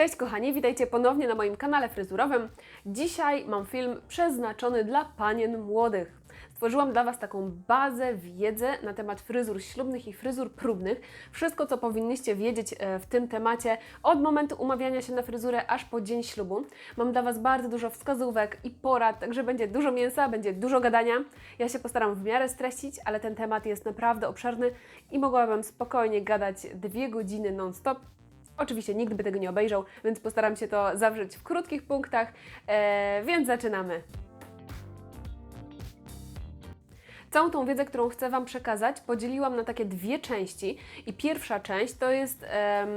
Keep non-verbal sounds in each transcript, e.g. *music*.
Cześć kochani, witajcie ponownie na moim kanale fryzurowym. Dzisiaj mam film przeznaczony dla panien młodych. Stworzyłam dla Was taką bazę wiedzy na temat fryzur ślubnych i fryzur próbnych. Wszystko, co powinniście wiedzieć e, w tym temacie od momentu umawiania się na fryzurę aż po dzień ślubu. Mam dla Was bardzo dużo wskazówek i porad, także będzie dużo mięsa, będzie dużo gadania. Ja się postaram w miarę streścić, ale ten temat jest naprawdę obszerny i mogłabym spokojnie gadać dwie godziny non-stop. Oczywiście nikt by tego nie obejrzał, więc postaram się to zawrzeć w krótkich punktach, e, więc zaczynamy. Całą tą wiedzę, którą chcę Wam przekazać, podzieliłam na takie dwie części. I pierwsza część to jest em,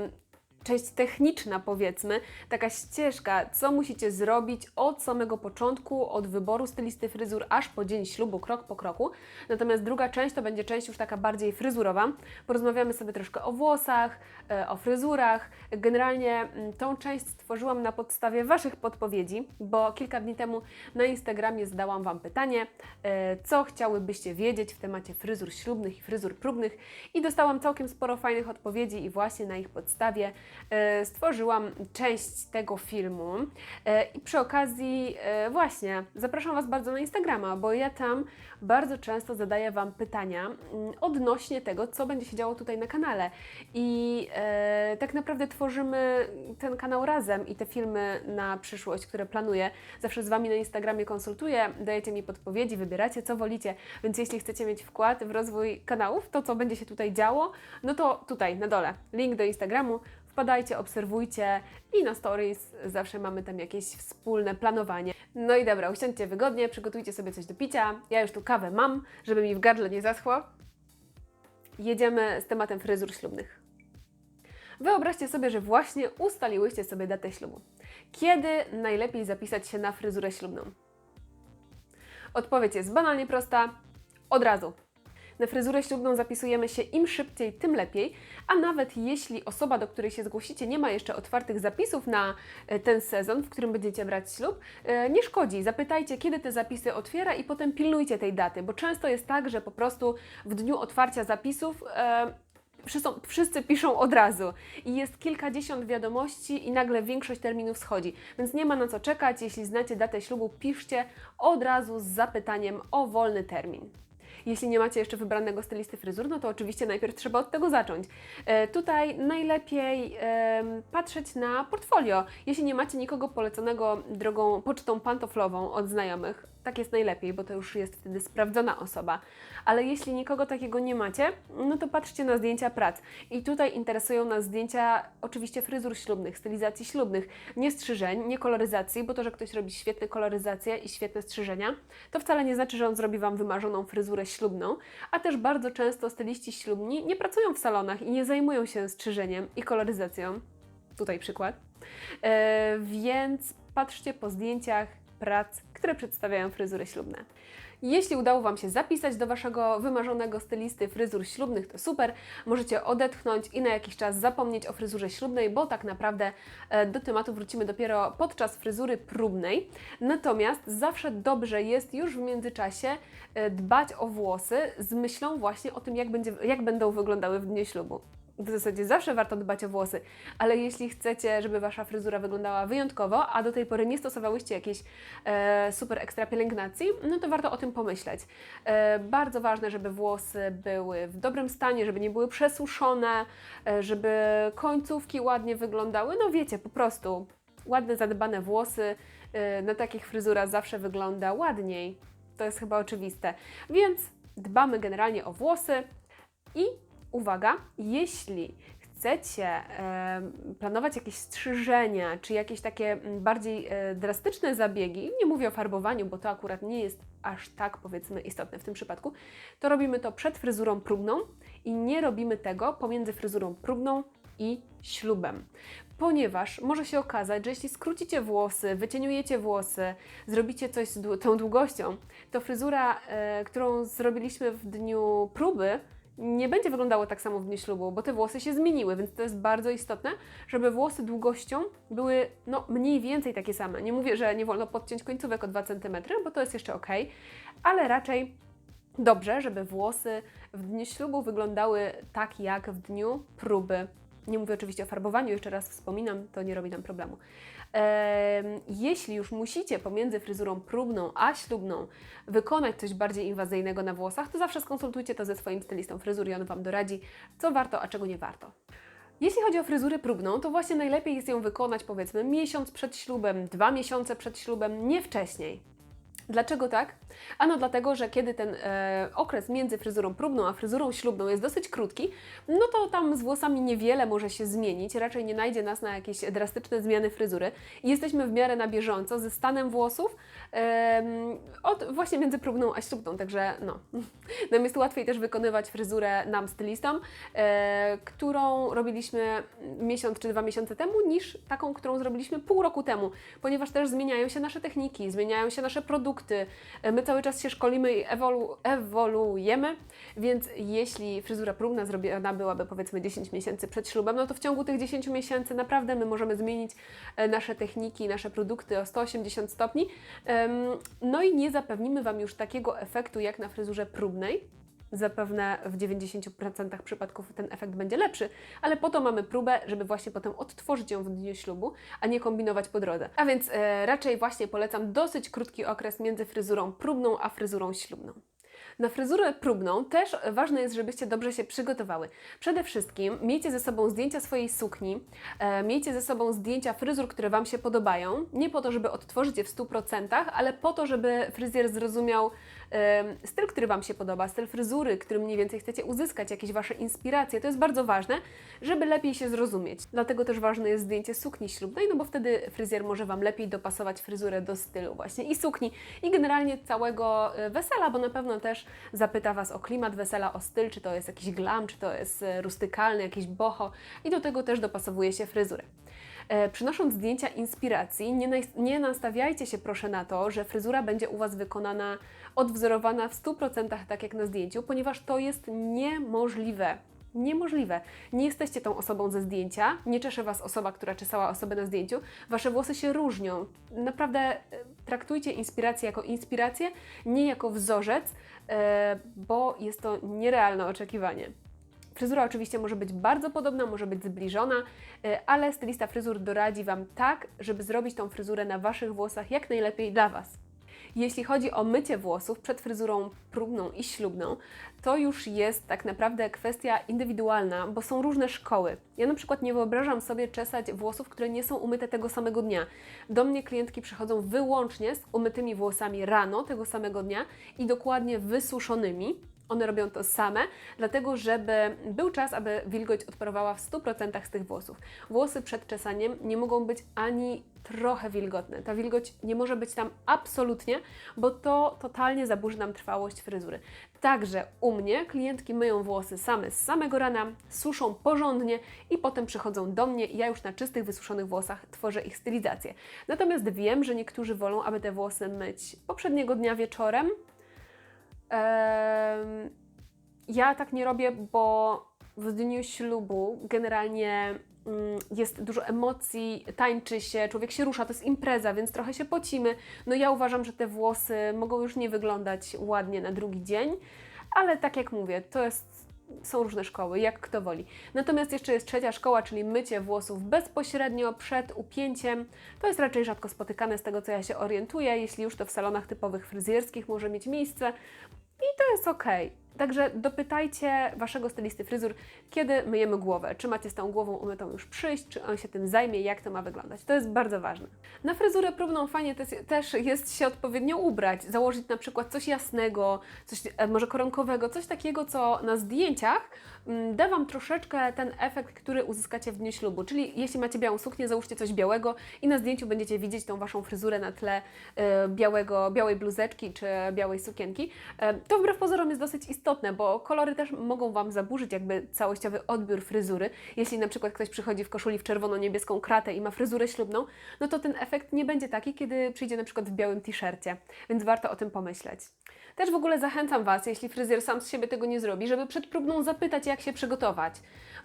część techniczna, powiedzmy, taka ścieżka, co musicie zrobić od samego początku, od wyboru stylisty fryzur, aż po dzień ślubu, krok po kroku. Natomiast druga część to będzie część już taka bardziej fryzurowa. Porozmawiamy sobie troszkę o włosach, e, o fryzurach. Generalnie mm, tą część stworzyłam na podstawie Waszych podpowiedzi, bo kilka dni temu na Instagramie zadałam Wam pytanie, e, co chciałybyście wiedzieć w temacie fryzur ślubnych i fryzur próbnych i dostałam całkiem sporo fajnych odpowiedzi i właśnie na ich podstawie stworzyłam część tego filmu. E, I przy okazji e, właśnie zapraszam Was bardzo na Instagrama, bo ja tam bardzo często zadaję Wam pytania mm, odnośnie tego, co będzie się działo tutaj na kanale. I e, tak naprawdę tworzymy ten kanał razem i te filmy na przyszłość, które planuję, zawsze z Wami na Instagramie konsultuję, dajecie mi podpowiedzi, wybieracie, co wolicie. Więc jeśli chcecie mieć wkład w rozwój kanałów, to co będzie się tutaj działo, no to tutaj na dole link do Instagramu. Wpadajcie, obserwujcie i na stories zawsze mamy tam jakieś wspólne planowanie. No i dobra, usiądźcie wygodnie, przygotujcie sobie coś do picia. Ja już tu kawę mam, żeby mi w gardle nie zaschło. Jedziemy z tematem fryzur ślubnych. Wyobraźcie sobie, że właśnie ustaliłyście sobie datę ślubu. Kiedy najlepiej zapisać się na fryzurę ślubną? Odpowiedź jest banalnie prosta. Od razu. Na fryzurę ślubną zapisujemy się im szybciej, tym lepiej, a nawet jeśli osoba, do której się zgłosicie, nie ma jeszcze otwartych zapisów na e, ten sezon, w którym będziecie brać ślub, e, nie szkodzi. Zapytajcie, kiedy te zapisy otwiera i potem pilnujcie tej daty, bo często jest tak, że po prostu w dniu otwarcia zapisów e, wszyscy, wszyscy piszą od razu i jest kilkadziesiąt wiadomości i nagle większość terminów schodzi. Więc nie ma na co czekać. Jeśli znacie datę ślubu, piszcie od razu z zapytaniem o wolny termin. Jeśli nie macie jeszcze wybranego stylisty fryzur, no to oczywiście najpierw trzeba od tego zacząć. E, tutaj najlepiej patrzeć na portfolio. Jeśli nie macie nikogo poleconego drogą pocztą pantoflową od znajomych, tak jest najlepiej, bo to już jest wtedy sprawdzona osoba. Ale jeśli nikogo takiego nie macie, no to patrzcie na zdjęcia prac. I tutaj interesują nas zdjęcia oczywiście fryzur ślubnych, stylizacji ślubnych, nie strzyżeń, nie koloryzacji, bo to, że ktoś robi świetne koloryzacje i świetne strzyżenia, to wcale nie znaczy, że on zrobi Wam wymarzoną fryzurę ślubną, a też bardzo często styliści ślubni nie pracują w salonach i nie zajmują się strzyżeniem i koloryzacją. Tutaj przykład. E, więc patrzcie po zdjęciach prac, które przedstawiają fryzury ślubne. Jeśli udało Wam się zapisać do Waszego wymarzonego stylisty fryzur ślubnych, to super. Możecie odetchnąć i na jakiś czas zapomnieć o fryzurze ślubnej, bo tak naprawdę e, do tematu wrócimy dopiero podczas fryzury próbnej. Natomiast zawsze dobrze jest już w międzyczasie e, dbać o włosy z myślą właśnie o tym, jak, będzie, jak będą wyglądały w dniu ślubu w zasadzie zawsze warto dbać o włosy, ale jeśli chcecie, żeby Wasza fryzura wyglądała wyjątkowo, a do tej pory nie stosowałyście jakiejś e, super ekstra pielęgnacji, no to warto o tym pomyśleć. E, bardzo ważne, żeby włosy były w dobrym stanie, żeby nie były przesuszone, e, żeby końcówki ładnie wyglądały. No wiecie, po prostu ładne, zadbane włosy e, na takich fryzurach zawsze wygląda ładniej. To jest chyba oczywiste. Więc dbamy generalnie o włosy i uwaga, jeśli chcecie planować jakieś strzyżenia, czy jakieś takie mm, bardziej e, drastyczne zabiegi, nie mówię o farbowaniu, bo to akurat nie jest aż tak powiedzmy istotne w tym przypadku, to robimy to przed fryzurą próbną i nie robimy tego pomiędzy fryzurą próbną i ślubem. Ponieważ może się okazać, że jeśli skrócicie włosy, wycieniujecie włosy, zrobicie coś z tą długością, to fryzura, e, którą zrobiliśmy w dniu próby, nie będzie wyglądało tak samo w dniu ślubu, bo te włosy się zmieniły, więc to jest bardzo istotne, żeby włosy długością były no, mniej więcej takie same. Nie mówię, że nie wolno podciąć końcówek o 2 cm, bo to jest jeszcze ok, ale raczej dobrze, żeby włosy w dniu ślubu wyglądały tak jak w dniu próby Nie mówię oczywiście o farbowaniu, jeszcze raz wspominam, to nie robi nam problemu. Jeśli już musicie pomiędzy fryzurą próbną a ślubną wykonać coś bardziej inwazyjnego na włosach, to zawsze skonsultujcie to ze swoim stylistą fryzur i on Wam doradzi, co warto, a czego nie warto. Jeśli chodzi o fryzurę próbną, to właśnie najlepiej jest ją wykonać powiedzmy miesiąc przed ślubem, dwa miesiące przed ślubem, nie wcześniej. Dlaczego tak? Ano dlatego, że kiedy ten e, okres między fryzurą próbną a fryzurą ślubną jest dosyć krótki, no to tam z włosami niewiele może się zmienić, raczej nie najdzie nas na jakieś drastyczne zmiany fryzury. Jesteśmy w miarę na bieżąco ze stanem włosów em, od właśnie między próbną a ślubną, także no, *laughs* nam jest łatwiej też wykonywać fryzurę nam stylistom, e, którą robiliśmy miesiąc czy dwa miesiące temu, niż taką, którą zrobiliśmy pół roku temu, ponieważ też zmieniają się nasze techniki, zmieniają się nasze produkty, e, my cały czas się szkolimy i ewolu, ewoluujemy, więc jeśli fryzura próbna zrobiona byłaby powiedzmy 10 miesięcy przed ślubem, no to w ciągu tych 10 miesięcy naprawdę my możemy zmienić e, nasze techniki, nasze produkty o 180 stopni, no i nie zapewnimy Wam już takiego efektu jak na fryzurze próbnej, Zapewne w 90% przypadków ten efekt będzie lepszy, ale po to mamy próbę, żeby właśnie potem odtworzyć ją w dniu ślubu, a nie kombinować po drodze. A więc e, raczej właśnie polecam dosyć krótki okres między fryzurą próbną a fryzurą ślubną. Na fryzurę próbną też ważne jest, żebyście dobrze się przygotowały. Przede wszystkim miejcie ze sobą zdjęcia swojej sukni, e, miejcie ze sobą zdjęcia fryzur, które Wam się podobają. Nie po to, żeby odtworzyć je w 100%, ale po to, żeby fryzjer zrozumiał styl, który Wam się podoba, styl fryzury, który mniej więcej chcecie uzyskać, jakieś Wasze inspiracje. To jest bardzo ważne, żeby lepiej się zrozumieć. Dlatego też ważne jest zdjęcie sukni ślubnej, no bo wtedy fryzjer może Wam lepiej dopasować fryzurę do stylu właśnie i sukni, i generalnie całego e, wesela, bo na pewno też zapyta Was o klimat wesela, o styl, czy to jest jakiś glam, czy to jest e, rustykalny, jakiś boho i do tego też dopasowuje się fryzurę. E, przynosząc zdjęcia inspiracji, nie, nie nastawiajcie się proszę na to, że fryzura będzie u Was wykonana, odwzorowana w 100% tak jak na zdjęciu, ponieważ to jest niemożliwe. Niemożliwe. Nie jesteście tą osobą ze zdjęcia, nie czesze Was osoba, która czesała osobę na zdjęciu. Wasze włosy się różnią. Naprawdę e, traktujcie inspirację jako inspirację, nie jako wzorzec, e, bo jest to nierealne oczekiwanie. Fryzura oczywiście może być bardzo podobna, może być zbliżona, e, ale stylista fryzur doradzi Wam tak, żeby zrobić tą fryzurę na Waszych włosach jak najlepiej dla Was. Jeśli chodzi o mycie włosów przed fryzurą próbną i ślubną, to już jest tak naprawdę kwestia indywidualna, bo są różne szkoły. Ja na przykład nie wyobrażam sobie czesać włosów, które nie są umyte tego samego dnia. Do mnie klientki przychodzą wyłącznie z umytymi włosami rano tego samego dnia i dokładnie wysuszonymi. One robią to same, dlatego żeby był czas, aby wilgoć odparowała w 100% z tych włosów. Włosy przed czesaniem nie mogą być ani trochę wilgotne. Ta wilgoć nie może być tam absolutnie, bo to totalnie zaburzy nam trwałość fryzury. Także u mnie klientki myją włosy same z samego rana, suszą porządnie i potem przychodzą do mnie i ja już na czystych, wysuszonych włosach tworzę ich stylizację. Natomiast wiem, że niektórzy wolą, aby te włosy myć poprzedniego dnia wieczorem, Em, ja tak nie robię, bo w dniu ślubu generalnie mm, jest dużo emocji, tańczy się, człowiek się rusza, to jest impreza, więc trochę się pocimy. No ja uważam, że te włosy mogą już nie wyglądać ładnie na drugi dzień, ale tak jak mówię, to jest są różne szkoły, jak kto woli. Natomiast jeszcze jest trzecia szkoła, czyli mycie włosów bezpośrednio przed upięciem. To jest raczej rzadko spotykane z tego, co ja się orientuję. Jeśli już to w salonach typowych fryzjerskich może mieć miejsce. I to jest ok. Także dopytajcie Waszego stylisty fryzur, kiedy myjemy głowę. Czy macie z tą głową umytą już przyjść, czy on się tym zajmie, jak to ma wyglądać. To jest bardzo ważne. Na fryzurę próbną fajnie też, jest się odpowiednio ubrać. Założyć na przykład coś jasnego, coś e, może koronkowego, coś takiego, co na zdjęciach mm, da Wam troszeczkę ten efekt, który uzyskacie w dniu ślubu. Czyli jeśli macie białą suknię, załóżcie coś białego i na zdjęciu będziecie widzieć tą Waszą fryzurę na tle e, białego, białej bluzeczki czy białej sukienki. E, to wbrew pozorom jest dosyć istotne, bo kolory też mogą Wam zaburzyć jakby całościowy odbiór fryzury. Jeśli na przykład ktoś przychodzi w koszuli w czerwono-niebieską kratę i ma fryzurę ślubną, no to ten efekt nie będzie taki, kiedy przyjdzie na przykład w białym t-shircie, więc warto o tym pomyśleć. Też w ogóle zachęcam Was, jeśli fryzjer sam z siebie tego nie zrobi, żeby przed próbną zapytać, jak się przygotować.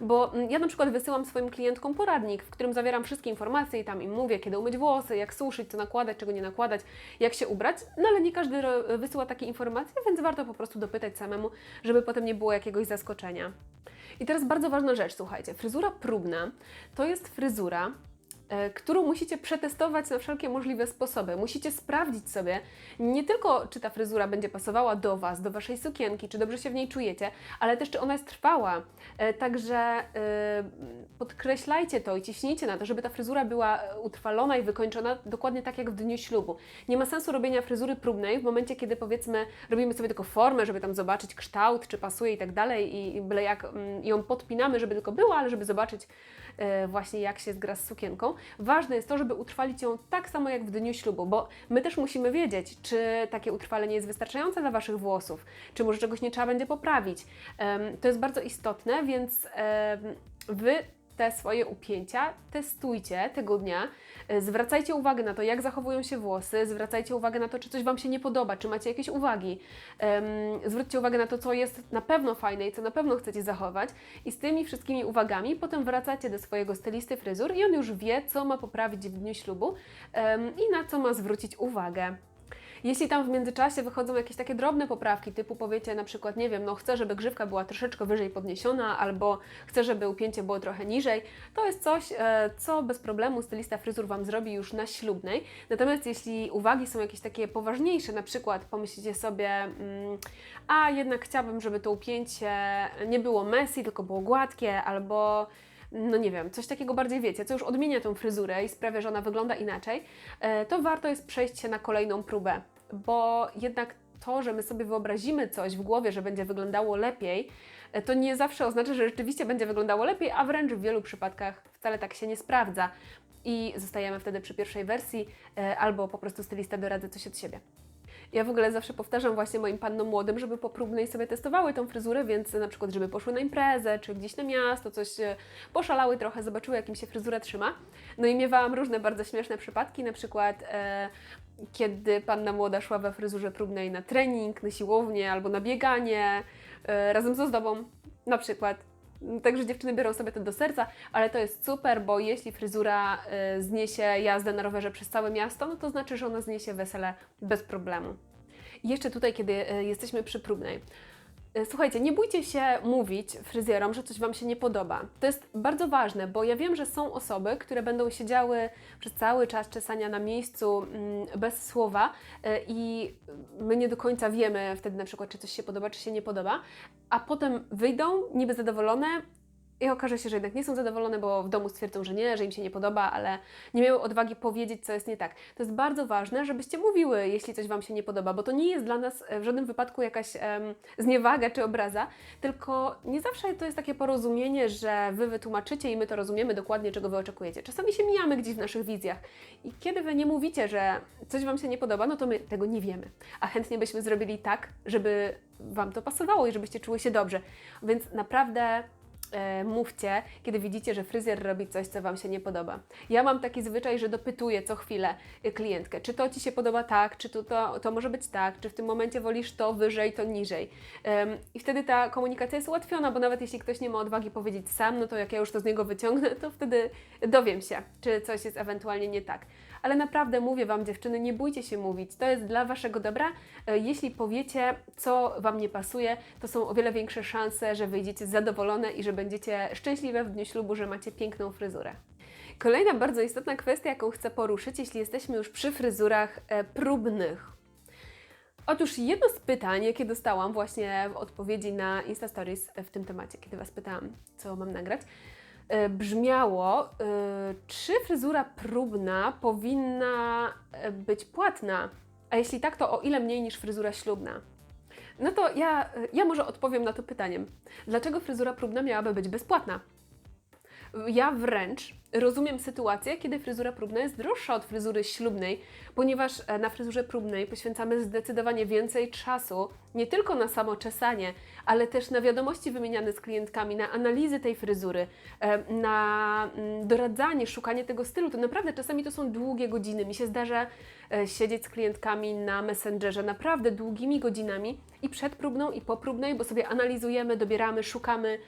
Bo mm, ja na przykład wysyłam swoim klientkom poradnik, w którym zawieram wszystkie informacje i tam im mówię, kiedy umyć włosy, jak suszyć, co nakładać, czego nie nakładać, jak się ubrać. No ale nie każdy wysyła takie informacje, więc warto po prostu dopytać samemu, żeby potem nie było jakiegoś zaskoczenia. I teraz bardzo ważna rzecz, słuchajcie. Fryzura próbna to jest fryzura, którą musicie przetestować na wszelkie możliwe sposoby. Musicie sprawdzić sobie nie tylko, czy ta fryzura będzie pasowała do Was, do Waszej sukienki, czy dobrze się w niej czujecie, ale też, czy ona jest trwała. E, Także e, podkreślajcie to i ciśnijcie na to, żeby ta fryzura była e, utrwalona i wykończona dokładnie tak jak w dniu ślubu. Nie ma sensu robienia fryzury próbnej w momencie, kiedy powiedzmy robimy sobie tylko formę, żeby tam zobaczyć kształt, czy pasuje i tak dalej i, byle jak mm, ją podpinamy, żeby tylko była, ale żeby zobaczyć e, właśnie jak się zgra z sukienką. Ważne jest to, żeby utrwalić ją tak samo jak w dniu ślubu, bo my też musimy wiedzieć, czy takie utrwalenie jest wystarczające dla Waszych włosów, czy może czegoś nie trzeba będzie poprawić. To jest bardzo istotne, więc Wy te swoje upięcia testujcie tego dnia. E, Zwracajcie uwagę na to, jak zachowują się włosy, zwracajcie uwagę na to, czy coś Wam się nie podoba, czy macie jakieś uwagi. Zwróćcie uwagę na to, co jest na pewno fajne i co na pewno chcecie zachować. I z tymi wszystkimi uwagami potem wracacie do swojego stylisty fryzur i on już wie, co ma poprawić w dniu ślubu i na co ma zwrócić uwagę. Jeśli tam w międzyczasie wychodzą jakieś takie drobne poprawki, typu powiecie na przykład, nie wiem, no chcę, żeby grzywka była troszeczkę wyżej podniesiona, albo chcę, żeby upięcie było trochę niżej, to jest coś, e, co bez problemu stylista fryzur Wam zrobi już na ślubnej. Natomiast jeśli uwagi są jakieś takie poważniejsze, na przykład pomyślicie sobie, mm, a jednak chciałabym, żeby to upięcie nie było messy, tylko było gładkie, albo no nie wiem, coś takiego bardziej wiecie, co już odmienia tą fryzurę i sprawia, że ona wygląda inaczej, e, to warto jest przejść się na kolejną próbę, bo jednak to, że my sobie wyobrazimy coś w głowie, że będzie wyglądało lepiej, e, to nie zawsze oznacza, że rzeczywiście będzie wyglądało lepiej, a wręcz w wielu przypadkach wcale tak się nie sprawdza. I zostajemy wtedy przy pierwszej wersji, e, albo po prostu stylista doradza coś od siebie. Ja w ogóle zawsze powtarzam właśnie moim pannom młodym, żeby po próbnej sobie testowały tą fryzurę, więc na przykład, żeby poszły na imprezę, czy gdzieś na miasto, coś poszalały trochę, zobaczyły, jak im się fryzura trzyma. No i miewałam różne bardzo śmieszne przypadki, na przykład e, kiedy panna młoda szła we fryzurze próbnej na trening, na siłownię albo na bieganie, e, razem z ozdobą na przykład. Także dziewczyny biorą sobie to do serca, ale to jest super, bo jeśli fryzura y, zniesie jazdę na rowerze przez całe miasto, no to znaczy, że ona zniesie wesele bez problemu. I jeszcze tutaj, kiedy y, jesteśmy przy próbnej. Y, Słuchajcie, nie bójcie się mówić fryzjerom, że coś Wam się nie podoba. To jest bardzo ważne, bo ja wiem, że są osoby, które będą siedziały przez cały czas czesania na miejscu mm, bez słowa y, i my nie do końca wiemy wtedy na przykład, czy coś się podoba, czy się nie podoba, a potem wyjdą niby zadowolone i okaże się, że jednak nie są zadowolone, bo w domu stwierdzą, że nie, że im się nie podoba, ale nie miały odwagi powiedzieć, co jest nie tak. To jest bardzo ważne, żebyście mówiły, jeśli coś Wam się nie podoba, bo to nie jest dla nas e, w żadnym wypadku jakaś zniewaga czy obraza, tylko nie zawsze to jest takie porozumienie, że Wy wytłumaczycie i my to rozumiemy dokładnie, czego Wy oczekujecie. Czasami się mijamy gdzieś w naszych wizjach i kiedy Wy nie mówicie, że coś Wam się nie podoba, no to my tego nie wiemy, a chętnie byśmy zrobili tak, żeby Wam to pasowało i żebyście czuły się dobrze. Więc naprawdę e, mówcie, kiedy widzicie, że fryzjer robi coś, co Wam się nie podoba. Ja mam taki zwyczaj, że dopytuję co chwilę y, klientkę, czy to Ci się podoba tak, czy to, to, to może być tak, czy w tym momencie wolisz to wyżej, to niżej. Em, I wtedy ta komunikacja jest ułatwiona, bo nawet jeśli ktoś nie ma odwagi powiedzieć sam, no to jak ja już to z niego wyciągnę, to wtedy dowiem się, czy coś jest ewentualnie nie tak. Ale naprawdę mówię Wam, dziewczyny, nie bójcie się mówić. To jest dla Waszego dobra. E, Jeśli powiecie, co Wam nie pasuje, to są o wiele większe szanse, że wyjdziecie zadowolone i że będziecie szczęśliwe w dniu ślubu, że macie piękną fryzurę. Kolejna bardzo istotna kwestia, jaką chcę poruszyć, jeśli jesteśmy już przy fryzurach e, próbnych. Otóż jedno z pytań, jakie dostałam właśnie w odpowiedzi na Insta Stories w tym temacie, kiedy Was pytałam, co mam nagrać, brzmiało, e, czy fryzura próbna powinna e, być płatna? A jeśli tak, to o ile mniej niż fryzura ślubna? No to ja, ja może odpowiem na to pytaniem. Dlaczego fryzura próbna miałaby być bezpłatna? Ja wręcz rozumiem sytuację, kiedy fryzura próbna jest droższa od fryzury ślubnej, ponieważ e, na fryzurze próbnej poświęcamy zdecydowanie więcej czasu, nie tylko na samo czesanie, ale też na wiadomości wymieniane z klientkami, na analizy tej fryzury, e, na mm, doradzanie, szukanie tego stylu. To naprawdę czasami to są długie godziny. Mi się zdarza e, siedzieć z klientkami na Messengerze naprawdę długimi godzinami i przed próbną, i po próbnej, bo sobie analizujemy, dobieramy, szukamy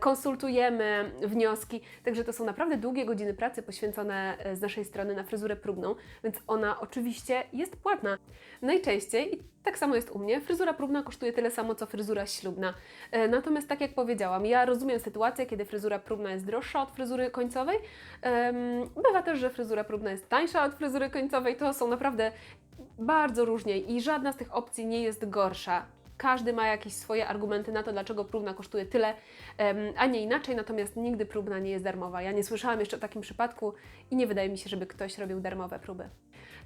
konsultujemy wnioski, także to są naprawdę długie godziny pracy poświęcone e, z naszej strony na fryzurę próbną, więc ona oczywiście jest płatna. Najczęściej, i tak samo jest u mnie, fryzura próbna kosztuje tyle samo, co fryzura ślubna. E, Natomiast tak jak powiedziałam, ja rozumiem sytuację, kiedy fryzura próbna jest droższa od fryzury końcowej. Bywa też, że fryzura próbna jest tańsza od fryzury końcowej. To są naprawdę bardzo różnie i żadna z tych opcji nie jest gorsza. Każdy ma jakieś swoje argumenty na to, dlaczego próbna kosztuje tyle, a nie inaczej, natomiast nigdy próbna nie jest darmowa. Ja nie słyszałam jeszcze o takim przypadku i nie wydaje mi się, żeby ktoś robił darmowe próby.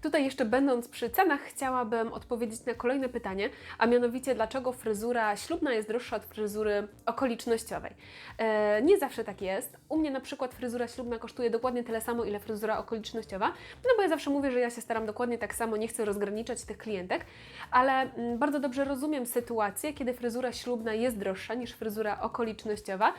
Tutaj jeszcze będąc przy cenach, chciałabym odpowiedzieć na kolejne pytanie, a mianowicie dlaczego fryzura ślubna jest droższa od fryzury okolicznościowej. E, nie zawsze tak jest. U mnie na przykład fryzura ślubna kosztuje dokładnie tyle samo, ile fryzura okolicznościowa, no bo ja zawsze mówię, że ja się staram dokładnie tak samo, nie chcę rozgraniczać tych klientek, ale mm, bardzo dobrze rozumiem sytuację, kiedy fryzura ślubna jest droższa niż fryzura okolicznościowa,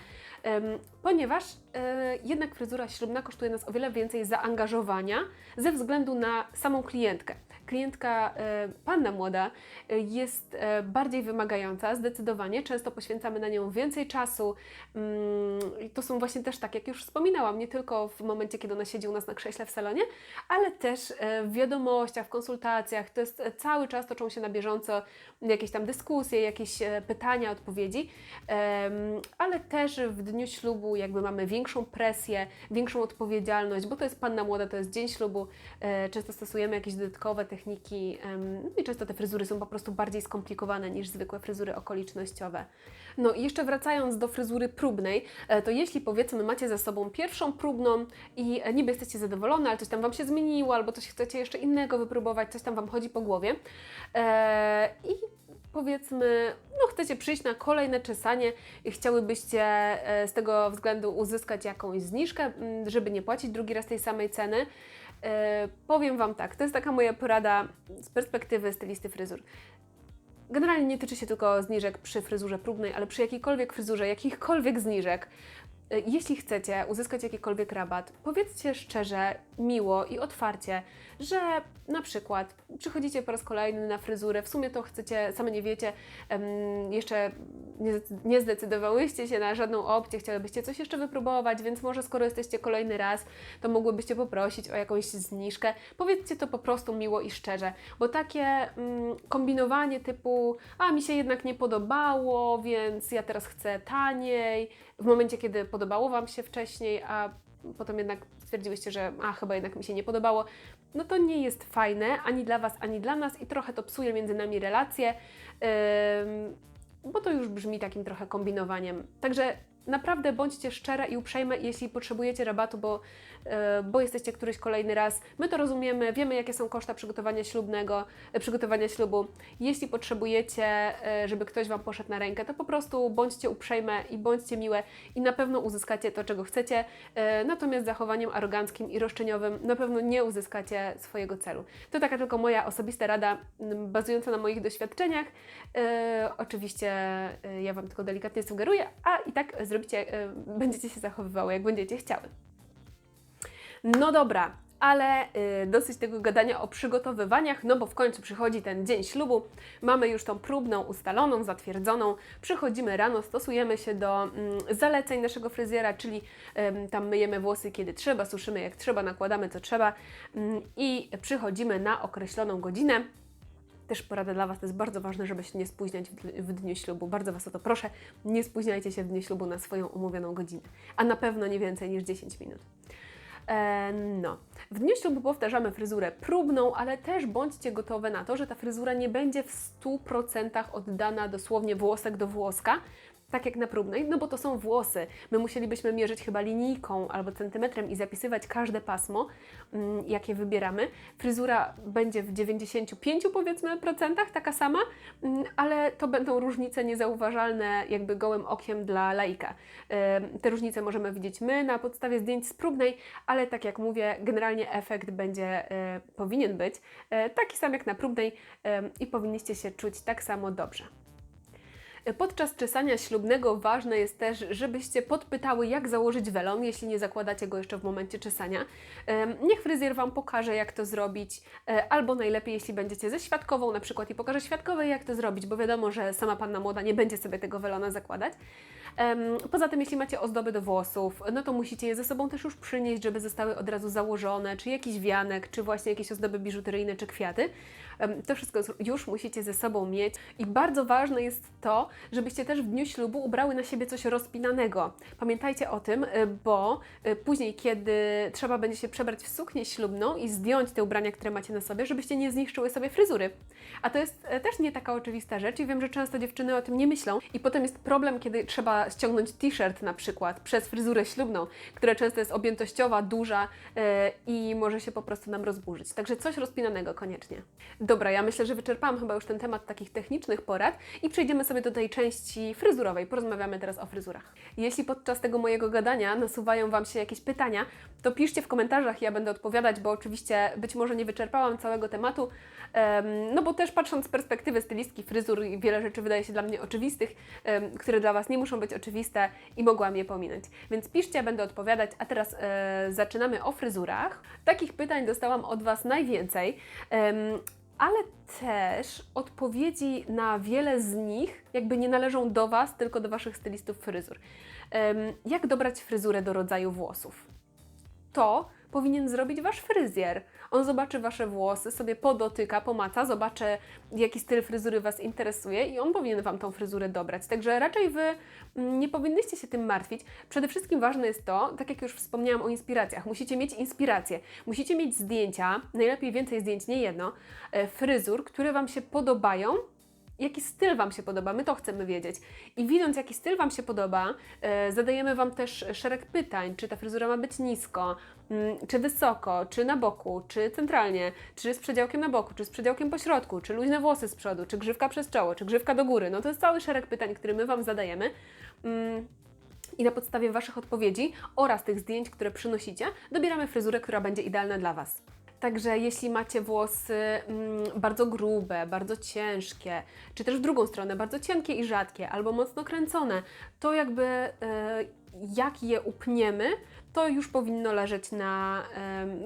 ponieważ e, jednak fryzura ślubna kosztuje nas o wiele więcej zaangażowania ze względu na samą klientkę. Klientka, e, panna młoda, e, jest e, bardziej wymagająca, zdecydowanie. Często poświęcamy na nią więcej czasu. Mm, to są właśnie też, tak jak już wspominałam, nie tylko w momencie, kiedy ona siedzi u nas na krześle w salonie, ale też w wiadomościach, w konsultacjach. To jest cały czas toczą się na bieżąco jakieś tam dyskusje, jakieś pytania, odpowiedzi, ale też w dniu ślubu jakby mamy większą presję, większą odpowiedzialność, bo to jest panna młoda, to jest dzień ślubu, często stosujemy jakieś dodatkowe techniki no i często te fryzury są po prostu bardziej skomplikowane niż zwykłe fryzury okolicznościowe. No i jeszcze wracając do fryzury próbnej, e, to jeśli powiedzmy macie za sobą pierwszą próbną i e, niby jesteście zadowolone, ale coś tam Wam się zmieniło, albo coś chcecie jeszcze innego wypróbować, coś tam Wam chodzi po głowie e, i powiedzmy, no chcecie przyjść na kolejne czesanie i chciałybyście e, z tego względu uzyskać jakąś zniżkę, m, żeby nie płacić drugi raz tej samej ceny, powiem Wam tak, to jest taka moja porada z perspektywy stylisty fryzur. Generalnie nie tyczy się tylko zniżek przy fryzurze próbnej, ale przy jakiejkolwiek fryzurze, jakichkolwiek zniżek. e, Jeśli chcecie uzyskać jakikolwiek rabat, powiedzcie szczerze, miło i otwarcie, że na przykład przychodzicie po raz kolejny na fryzurę, w sumie to chcecie, same nie wiecie, jeszcze nie zdecydowałyście się na żadną opcję, chciałybyście coś jeszcze wypróbować, więc może skoro jesteście kolejny raz, to mogłybyście poprosić o jakąś zniżkę. Powiedzcie to po prostu miło i szczerze, bo takie mm, kombinowanie typu, a mi się jednak nie podobało, więc ja teraz chcę taniej, w momencie kiedy podobało Wam się wcześniej, a potem jednak stwierdziłyście, że a chyba jednak mi się nie podobało, no to nie jest fajne ani dla Was, ani dla nas i trochę to psuje między nami relacje, ym, bo to już brzmi takim trochę kombinowaniem. Także naprawdę bądźcie szczere i uprzejme, jeśli potrzebujecie rabatu, bo, bo jesteście któryś kolejny raz. My to rozumiemy, wiemy jakie są koszta przygotowania ślubnego, e, przygotowania ślubu. Jeśli potrzebujecie, e, żeby ktoś Wam poszedł na rękę, to po prostu bądźcie uprzejme i bądźcie miłe i na pewno uzyskacie to, czego chcecie. E, Natomiast zachowaniem aroganckim i roszczeniowym na pewno nie uzyskacie swojego celu. To taka tylko moja osobista rada, bazująca na moich doświadczeniach. E, oczywiście e, ja Wam tylko delikatnie sugeruję, a i tak zrobicie, e, będziecie się zachowywały, jak będziecie chciały. No dobra, ale y, dosyć tego gadania o przygotowywaniach, no bo w końcu przychodzi ten dzień ślubu, mamy już tą próbną ustaloną, zatwierdzoną, przychodzimy rano, stosujemy się do mm, zaleceń naszego fryzjera, czyli em, tam myjemy włosy kiedy trzeba, suszymy jak trzeba, nakładamy co trzeba mm, i przychodzimy na określoną godzinę. Też porada dla Was, to jest bardzo ważne, żeby się nie spóźniać w dniu ślubu. Bardzo Was o to proszę, nie spóźniajcie się w dniu ślubu na swoją umówioną godzinę, a na pewno nie więcej niż 10 minut. E, no. W dniu ślubu powtarzamy fryzurę próbną, ale też bądźcie gotowe na to, że ta fryzura nie będzie w 100% oddana dosłownie włosek do włoska, tak jak na próbnej, no bo to są włosy. My musielibyśmy mierzyć chyba linijką albo centymetrem i zapisywać każde pasmo, mm, jakie wybieramy. Fryzura będzie w 95 powiedzmy procentach taka sama, mm, ale to będą różnice niezauważalne jakby gołym okiem dla laika. Te różnice możemy widzieć my na podstawie zdjęć z próbnej, ale tak jak mówię, generalnie efekt będzie, e, powinien być e, taki sam jak na próbnej i powinniście się czuć tak samo dobrze. Podczas czesania ślubnego ważne jest też, żebyście podpytały, jak założyć welon, jeśli nie zakładacie go jeszcze w momencie czesania. Niech fryzjer Wam pokaże, jak to zrobić, e, albo najlepiej, jeśli będziecie ze świadkową na przykład i pokaże świadkowej, jak to zrobić, bo wiadomo, że sama panna młoda nie będzie sobie tego welona zakładać. Poza tym, jeśli macie ozdoby do włosów, no to musicie je ze sobą też już przynieść, żeby zostały od razu założone, czy jakiś wianek, czy właśnie jakieś ozdoby biżuteryjne, czy kwiaty. To wszystko już musicie ze sobą mieć i bardzo ważne jest to, żebyście też w dniu ślubu ubrały na siebie coś rozpinanego. Pamiętajcie o tym, y, bo y, później, kiedy trzeba będzie się przebrać w suknię ślubną i zdjąć te ubrania, które macie na sobie, żebyście nie zniszczyły sobie fryzury. A to jest e, też nie taka oczywista rzecz i wiem, że często dziewczyny o tym nie myślą i potem jest problem, kiedy trzeba ściągnąć t-shirt na przykład przez fryzurę ślubną, która często jest objętościowa, duża i może się po prostu nam rozburzyć. Także coś rozpinanego koniecznie. Dobra, ja myślę, że wyczerpałam chyba już ten temat takich technicznych porad i przejdziemy sobie do tej części fryzurowej. Porozmawiamy teraz o fryzurach. Jeśli podczas tego mojego gadania nasuwają Wam się jakieś pytania, to piszcie w komentarzach, ja będę odpowiadać, bo oczywiście być może nie wyczerpałam całego tematu, em, no bo też patrząc z perspektywy stylistki fryzur, wiele rzeczy wydaje się dla mnie oczywistych, które dla Was nie muszą być oczywiste i mogłam je pominąć. Więc piszcie, będę odpowiadać, a teraz e, zaczynamy o fryzurach. Takich pytań dostałam od Was najwięcej. Ale też odpowiedzi na wiele z nich jakby nie należą do Was, tylko do Waszych stylistów fryzur. Jak dobrać fryzurę do rodzaju włosów? To powinien zrobić Wasz fryzjer. On zobaczy Wasze włosy, sobie podotyka, pomaca, zobaczy jaki styl fryzury Was interesuje i on powinien Wam tą fryzurę dobrać. Także raczej Wy mm, nie powinnyście się tym martwić. Przede wszystkim ważne jest to, tak jak już wspomniałam o inspiracjach, musicie mieć inspirację, musicie mieć zdjęcia, najlepiej więcej zdjęć, nie jedno, e, fryzur, które Wam się podobają jaki styl Wam się podoba, my to chcemy wiedzieć. I widząc, jaki styl Wam się podoba, e, zadajemy Wam też szereg pytań, czy ta fryzura ma być nisko, mm, czy wysoko, czy na boku, czy centralnie, czy z przedziałkiem na boku, czy z przedziałkiem po środku, czy luźne włosy z przodu, czy grzywka przez czoło, czy grzywka do góry. No to jest cały szereg pytań, które my Wam zadajemy. Mm, i na podstawie Waszych odpowiedzi oraz tych zdjęć, które przynosicie, dobieramy fryzurę, która będzie idealna dla Was. Także jeśli macie włosy mm, bardzo grube, bardzo ciężkie, czy też w drugą stronę, bardzo cienkie i rzadkie, albo mocno kręcone, to jakby e, jak je upniemy, to już powinno leżeć na,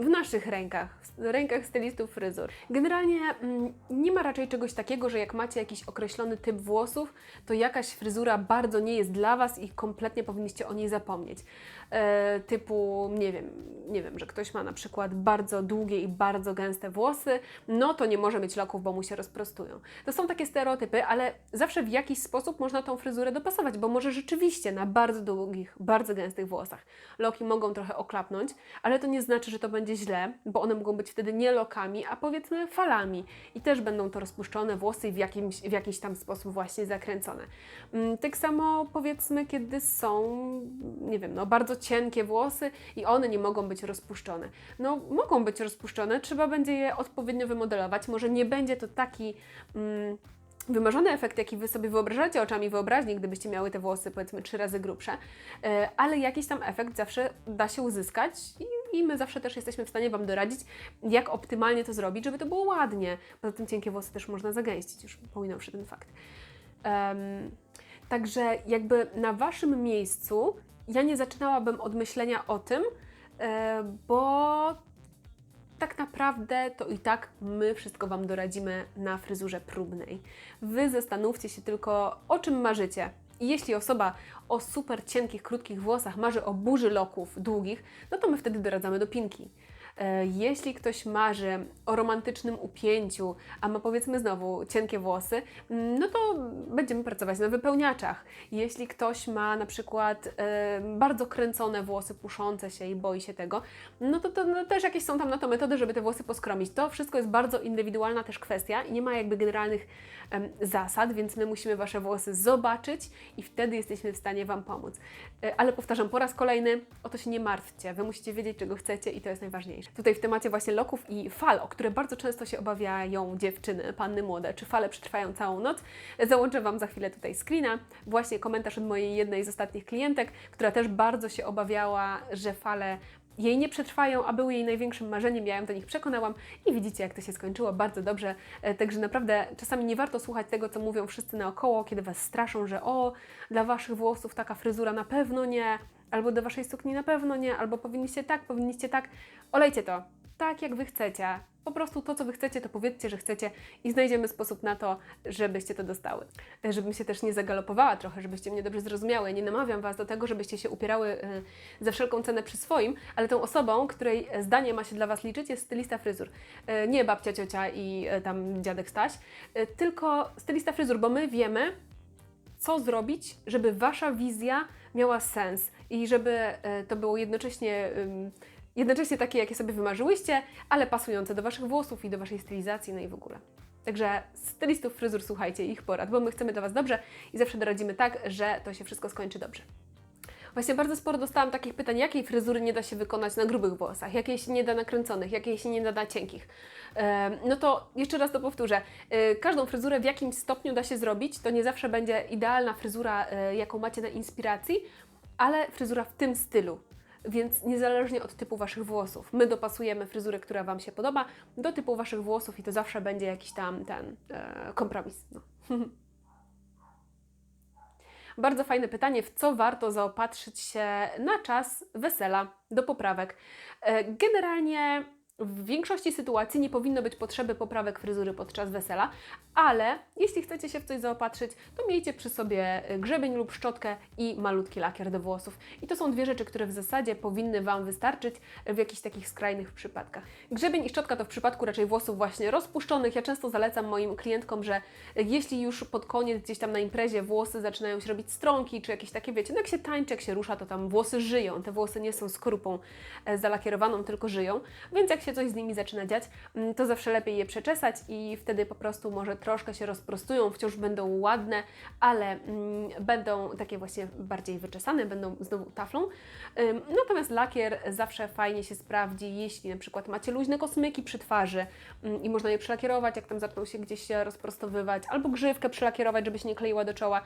w naszych rękach, w rękach stylistów fryzur. Generalnie mm, nie ma raczej czegoś takiego, że jak macie jakiś określony typ włosów, to jakaś fryzura bardzo nie jest dla Was i kompletnie powinniście o niej zapomnieć. E, typu, nie wiem, nie wiem, że ktoś ma na przykład bardzo długie i bardzo gęste włosy, no to nie może mieć loków, bo mu się rozprostują. To są takie stereotypy, ale zawsze w jakiś sposób można tą fryzurę dopasować, bo może rzeczywiście na bardzo długich, bardzo gęstych włosach loki mogą trochę oklapnąć, ale to nie znaczy, że to będzie źle, bo one mogą być wtedy nie lokami, a powiedzmy falami i też będą to rozpuszczone włosy i w, jakimś, w jakiś tam sposób właśnie zakręcone. Mm, Tak samo powiedzmy, kiedy są, nie wiem, no bardzo cienkie włosy i one nie mogą być rozpuszczone. No mogą być rozpuszczone, trzeba będzie je odpowiednio wymodelować. Może nie będzie to taki mm, wymarzony efekt, jaki Wy sobie wyobrażacie oczami wyobraźni, gdybyście miały te włosy powiedzmy trzy razy grubsze, e, ale jakiś tam efekt zawsze da się uzyskać i, i my zawsze też jesteśmy w stanie Wam doradzić, jak optymalnie to zrobić, żeby to było ładnie. Poza tym cienkie włosy też można zagęścić, już pominąwszy ten fakt. Em, Także jakby na Waszym miejscu ja nie zaczynałabym od myślenia o tym, e, bo tak naprawdę to i tak my wszystko Wam doradzimy na fryzurze próbnej. Wy zastanówcie się tylko, o czym marzycie. I jeśli osoba o super cienkich, krótkich włosach marzy o burzy loków długich, no to my wtedy doradzamy do pinki. E, Jeśli ktoś marzy o romantycznym upięciu, a ma powiedzmy znowu cienkie włosy, no to będziemy pracować na wypełniaczach. Jeśli ktoś ma na przykład e, bardzo kręcone włosy, puszące się i boi się tego, no to, to no, też jakieś są tam na to metody, żeby te włosy poskromić. To wszystko jest bardzo indywidualna też kwestia i nie ma jakby generalnych zasad, więc my musimy Wasze włosy zobaczyć i wtedy jesteśmy w stanie Wam pomóc. E, Ale powtarzam po raz kolejny, o to się nie martwcie. Wy musicie wiedzieć, czego chcecie i to jest najważniejsze. Tutaj w temacie właśnie loków i fal, o które bardzo często się obawiają dziewczyny, panny młode, czy fale przetrwają całą noc, załączę Wam za chwilę tutaj screena, właśnie komentarz od mojej jednej z ostatnich klientek, która też bardzo się obawiała, że fale jej nie przetrwają, a były jej największym marzeniem. Ja ją do nich przekonałam i widzicie, jak to się skończyło. Bardzo dobrze. E, Także naprawdę czasami nie warto słuchać tego, co mówią wszyscy naokoło, kiedy Was straszą, że o, dla Waszych włosów taka fryzura na pewno nie, albo do Waszej sukni na pewno nie, albo powinniście tak, powinniście tak. Olejcie to. Tak, jak Wy chcecie. Po prostu to, co Wy chcecie, to powiedzcie, że chcecie i znajdziemy sposób na to, żebyście to dostały. E, Żebym się też nie zagalopowała trochę, żebyście mnie dobrze zrozumiały. Nie namawiam Was do tego, żebyście się upierały e, za wszelką cenę przy swoim, ale tą osobą, której e, zdanie ma się dla Was liczyć, jest stylista fryzur. Nie babcia, ciocia i tam dziadek Staś, tylko stylista fryzur, bo my wiemy, co zrobić, żeby Wasza wizja miała sens i żeby e, to było jednocześnie, jednocześnie takie, jakie sobie wymarzyłyście, ale pasujące do Waszych włosów i do Waszej stylizacji, no i w ogóle. Także stylistów fryzur słuchajcie ich porad, bo my chcemy dla Was dobrze i zawsze doradzimy tak, że to się wszystko skończy dobrze. Właśnie bardzo sporo dostałam takich pytań, jakiej fryzury nie da się wykonać na grubych włosach, jakiej się nie da na kręconych, jakiej się nie da na cienkich. No to jeszcze raz to powtórzę. E, Każdą fryzurę w jakimś stopniu da się zrobić. To nie zawsze będzie idealna fryzura, e, jaką macie na inspiracji, ale fryzura w tym stylu. Więc niezależnie od typu Waszych włosów, my dopasujemy fryzurę, która Wam się podoba, do typu Waszych włosów i to zawsze będzie jakiś tam ten e, kompromis. No. *laughs* Bardzo fajne pytanie, w co warto zaopatrzyć się na czas wesela do poprawek. E, Generalnie w większości sytuacji nie powinno być potrzeby poprawek fryzury podczas wesela, ale jeśli chcecie się w coś zaopatrzyć, to miejcie przy sobie e, grzebień lub szczotkę i malutki lakier do włosów. I to są dwie rzeczy, które w zasadzie powinny Wam wystarczyć w jakichś takich skrajnych przypadkach. Grzebień i szczotka to w przypadku raczej włosów właśnie rozpuszczonych. Ja często zalecam moim klientkom, że jeśli już pod koniec gdzieś tam na imprezie włosy zaczynają się robić strąki, czy jakieś takie, wiecie, no jak się tańczy, jak się rusza, to tam włosy żyją. Te włosy nie są skorupą e, zalakierowaną, tylko żyją. Więc jak się coś z nimi zaczyna dziać, mm, to zawsze lepiej je przeczesać i wtedy po prostu może troszkę się rozprostują, wciąż będą ładne, ale mm, będą takie właśnie bardziej wyczesane, będą znowu taflą. Natomiast lakier zawsze fajnie się sprawdzi, jeśli na przykład macie luźne kosmyki przy twarzy ym, i można je przylakierować, jak tam zaczną się gdzieś się rozprostowywać, albo grzywkę przylakierować, żeby się nie kleiła do czoła.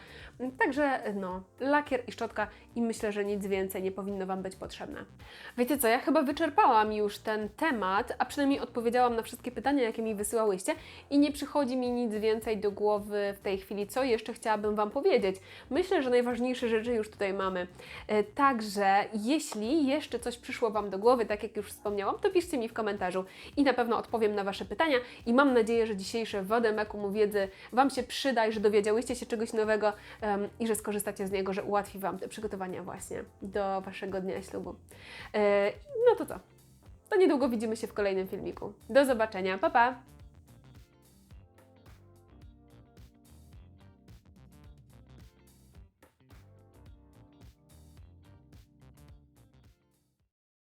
Także no, lakier i szczotka i myślę, że nic więcej nie powinno Wam być potrzebne. Wiecie co, ja chyba wyczerpałam już ten temat, a przynajmniej odpowiedziałam na wszystkie pytania, jakie mi wysyłałyście i nie przychodzi mi nic więcej do głowy w tej chwili, co jeszcze chciałabym Wam powiedzieć. Myślę, że najważniejsze rzeczy już tutaj mamy. E, Także jeśli jeszcze coś przyszło Wam do głowy, tak jak już wspomniałam, to piszcie mi w komentarzu i na pewno odpowiem na Wasze pytania i mam nadzieję, że dzisiejsze Wodemeku wiedzy Wam się przyda i że dowiedziałyście się czegoś nowego em, i że skorzystacie z niego, że ułatwi Wam te przygotowania właśnie do Waszego dnia ślubu. E, No to co? To niedługo widzimy się w kolejnym filmiku. Do zobaczenia. Pa, pa!